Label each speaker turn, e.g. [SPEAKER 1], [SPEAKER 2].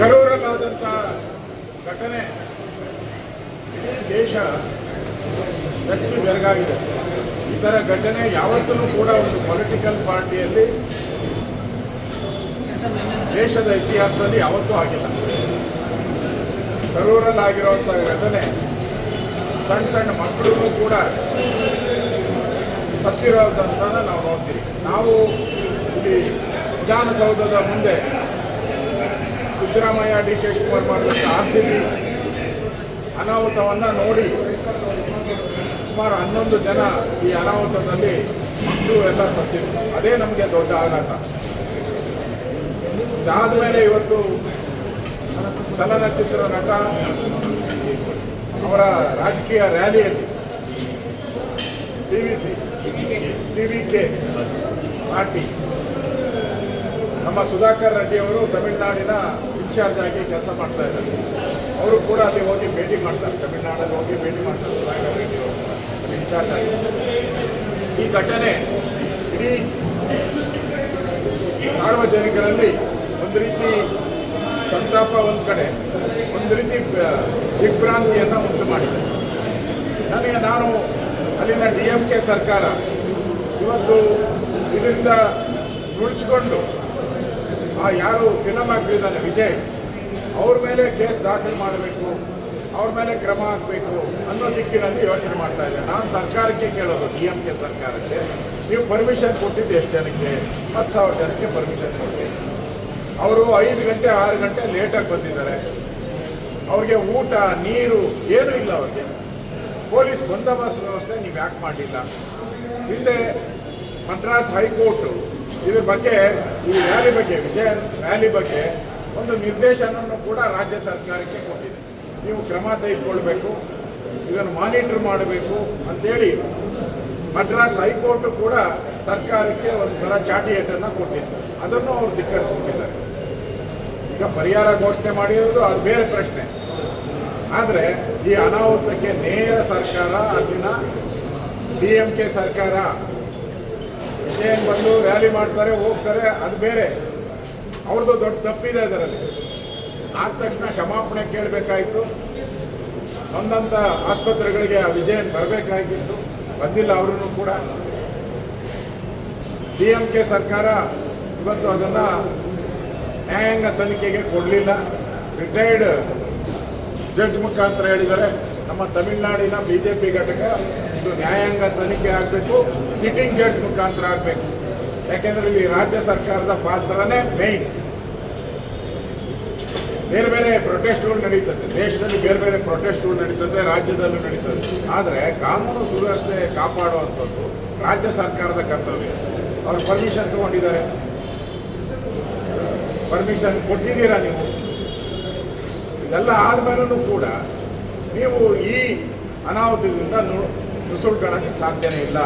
[SPEAKER 1] ಕರೂರಲ್ಲಾದಂಥ ಘಟನೆ ಇಡೀ ದೇಶ ಹೆಚ್ಚು ಬೆರಗಾಗಿದೆ. ಈ ಘಟನೆ ಯಾವತ್ತೂ ಕೂಡ ಒಂದು ಪೊಲಿಟಿಕಲ್ ಪಾರ್ಟಿಯಲ್ಲಿ ದೇಶದ ಇತಿಹಾಸದಲ್ಲಿ ಯಾವತ್ತೂ ಆಗಿಲ್ಲ. ಕರೂರಲ್ಲಿ ಘಟನೆ ಸಣ್ಣ ಸಣ್ಣ ಮಕ್ಕಳಿಗೂ ಕೂಡ ಸತ್ತಿರೋದಂತ ನಾವು ನೋಡ್ತೀವಿ. ನಾವು ಇಲ್ಲಿ ವಿಧಾನಸೌಧದ ಮುಂದೆ ಸಿದ್ದರಾಮಯ್ಯ, ಡಿ. ಕೆ. ಶಿವಕುಮಾರ್ ಮಾಡಿದಂಥ ಆರ್ ಸಿ ಬಿ ಅನಾಹುತವನ್ನು ನೋಡಿ ಸುಮಾರು ಹನ್ನೊಂದು ಜನ ಈ ಅನಾಹುತದಲ್ಲಿ ಮಕ್ಕಳು ಎಲ್ಲ ಸತ್ತಿದ್ರು. ಅದೇ ನಮಗೆ ದೊಡ್ಡ ಆಘಾತ. ಇದಾದ ಮೇಲೆ ಇವತ್ತು ಚಲನಚಿತ್ರ ನಟ ಅವರ ರಾಜಕೀಯ ರ್ಯಾಲಿಯಲ್ಲಿ T V C T V K party ನಮ್ಮ ಸುಧಾಕರ್ ರೆಡ್ಡಿ ಅವರು ತಮಿಳುನಾಡಿನ ಇನ್ಚಾರ್ಜ್ ಆಗಿ ಕೆಲಸ ಮಾಡ್ತಾ ಇದ್ದಾರೆ. ಅವರು ಕೂಡ ಅಲ್ಲಿ ಹೋಗಿ ಭೇಟಿ ಮಾಡ್ತಾರೆ. ತಮಿಳುನಾಡಲ್ಲಿ ಹೋಗಿ ಭೇಟಿ ಮಾಡ್ತಾರೆ. ಸುಧಾಕರ್ ರೆಡ್ಡಿ ಅವರು ಅಲ್ಲಿ ಇನ್ಚಾರ್ಜ್ ಆಗಿ ಈ ಘಟನೆ ಇಡೀ ಸಾರ್ವಜನಿಕರಲ್ಲಿ ಒಂದು ರೀತಿ ಸಂತಾಪ ಒಂದು ಕಡೆ, ಒಂದು ರೀತಿ ದಿಗ್ಭ್ರಾಂತಿಯನ್ನು ಉಂಟು ಮಾಡಿದೆ. ನನಗೆ ನಾನು ಅಲ್ಲಿನ ಡಿ ಎಂ ಕೆ ಸರ್ಕಾರ ಇವತ್ತು ಇದರಿಂದ ನುಳ್ಚಿಕೊಂಡು ಆ ಯಾರು ಫಿಲಮ್ ಆಗ್ತಿದ್ದಾನೆ ವಿಜಯ್, ಅವ್ರ ಮೇಲೆ ಕೇಸ್ ದಾಖಲು ಮಾಡಬೇಕು, ಅವ್ರ ಮೇಲೆ ಕ್ರಮ ಆಗಬೇಕು ಅನ್ನೋ ದಿಕ್ಕಿನಲ್ಲಿ ಯೋಚನೆ ಮಾಡ್ತಾ ಇದ್ದೆ ನಾನು ಸರ್ಕಾರಕ್ಕೆ ಕೇಳೋದು, ಡಿ ಎಂ ಕೆ ಸರ್ಕಾರಕ್ಕೆ. ನೀವು ಪರ್ಮಿಷನ್ ಕೊಟ್ಟಿದ್ದು ಎಷ್ಟು ಜನಕ್ಕೆ? ಹತ್ತು ಸಾವಿರ ಜನಕ್ಕೆ ಪರ್ಮಿಷನ್ ಕೊಟ್ಟಿ. ಅವರು ಐದು ಗಂಟೆ, ಆರು ಗಂಟೆ ಲೇಟಾಗಿ ಬಂದಿದ್ದಾರೆ. ಅವ್ರಿಗೆ ಊಟ, ನೀರು ಏನೂ ಇಲ್ಲ ಅವ್ರಿಗೆ. ಪೊಲೀಸ್ ಬಂದೋಬಸ್ತ್ ವ್ಯವಸ್ಥೆ ನೀವು ಯಾಕೆ ಮಾಡಲಿಲ್ಲ ಹಿಂದೆ ಮದ್ರಾಸ್ ಹೈಕೋರ್ಟು ಇದ್ರ ಬಗ್ಗೆ, ಈ ರ್ಯಾಲಿ ಬಗ್ಗೆ ವಿಜಯ ರ್ಯಾಲಿ ಬಗ್ಗೆ ಒಂದು ನಿರ್ದೇಶನವನ್ನು ಕೂಡ ರಾಜ್ಯ ಸರ್ಕಾರಕ್ಕೆ ಕೊಟ್ಟಿದೆ. ನೀವು ಕ್ರಮ ತೆಗೆದುಕೊಳ್ಬೇಕು, ಇದನ್ನು ಮಾನಿಟರ್ ಮಾಡಬೇಕು ಅಂತೇಳಿ ಮಡ್ರಾಸ್ ಹೈಕೋರ್ಟ್ ಕೂಡ ಸರ್ಕಾರಕ್ಕೆ ಒಂಥರ ಚಾಟಿ ಏಟನ್ನು ಕೊಟ್ಟಿತ್ತು ಅದನ್ನು ಅವರು ಧಿಕ್ಕರಿಸುತ್ತಿದ್ದಾರೆ. ಈಗ ಪರಿಹಾರ ಘೋಷಣೆ ಮಾಡಿರೋದು ಅದು ಬೇರೆ ಪ್ರಶ್ನೆ. ಆದರೆ ಈ ಅನಾಹುತಕ್ಕೆ ನೇರ ಸರ್ಕಾರ, ಅಲ್ಲಿನ ಡಿ ಎಂ ಕೆ ಸರ್ಕಾರ ವಿಜಯನ್ ಬಂದು ರ್ಯಾಲಿ ಮಾಡ್ತಾರೆ, ಹೋಗ್ತಾರೆ, ಅದು ಬೇರೆ. ಅವ್ರದ್ದು ದೊಡ್ಡ ತಪ್ಪಿದೆ ಅದರಲ್ಲಿ. ಆದ ತಕ್ಷಣ ಕ್ಷಮಾಪಣೆ ಕೇಳಬೇಕಾಯಿತು. ಬಂದಂಥ ಆಸ್ಪತ್ರೆಗಳಿಗೆ ಆ ವಿಜಯನ್ ಬರಬೇಕಾಗಿತ್ತು. ಬಂದಿಲ್ಲ ಅವರನ್ನು ಕೂಡ. ಡಿ ಎಂ ಕೆ ಸರ್ಕಾರ ಇವತ್ತು ಅದನ್ನು ನ್ಯಾಯಾಂಗ ತನಿಖೆಗೆ ಕೊಡಲಿಲ್ಲ. ರಿಟೈರ್ಡ್ ಜಡ್ಜ್ ಮುಖಾಂತರ ಹೇಳಿದ್ದಾರೆ. ನಮ್ಮ ತಮಿಳುನಾಡಿನ ಬಿ ಜೆ ಪಿ ಘಟಕ ಇದು ನ್ಯಾಯಾಂಗ ತನಿಖೆ ಆಗಬೇಕು ಸಿಟ್ಟಿಂಗ್ ಜಡ್ಜ್ ಮುಖಾಂತರ ಆಗಬೇಕು. ಯಾಕೆಂದ್ರೆ ಇಲ್ಲಿ ರಾಜ್ಯ ಸರ್ಕಾರದ ಪಾತ್ರನೇ ಮೇಯ್ನ್ ಬೇರೆ ಬೇರೆ ಪ್ರೊಟೆಸ್ಟ್ಗಳು ನಡೀತದೆ. ದೇಶದಲ್ಲಿ ಬೇರೆ ಬೇರೆ ಪ್ರೊಟೆಸ್ಟ್ಗಳು ನಡೀತದೆ, ರಾಜ್ಯದಲ್ಲೂ ನಡೀತದೆ. ಆದರೆ ಕಾನೂನು ಸುವ್ಯವಸ್ಥೆ ಕಾಪಾಡುವಂಥದ್ದು ರಾಜ್ಯ ಸರ್ಕಾರದ ಕರ್ತವ್ಯ. ಅವರು ಪರ್ಮಿಷನ್ ತಗೊಂಡಿದ್ದಾರೆ. ಪರ್ಮಿಷನ್ ಕೊಟ್ಟಿದ್ದೀರಾ ನೀವು? ಇದೆಲ್ಲ ಆದ್ಮೇಲೂ ಕೂಡ ನೀವು ಈ ಅನಾಹುತದಿಂದ ನು- ನುಸುಳ್ಕೊಳ್ಳೋಕ್ಕೆ ಸಾಧ್ಯನೇ ಇಲ್ಲ.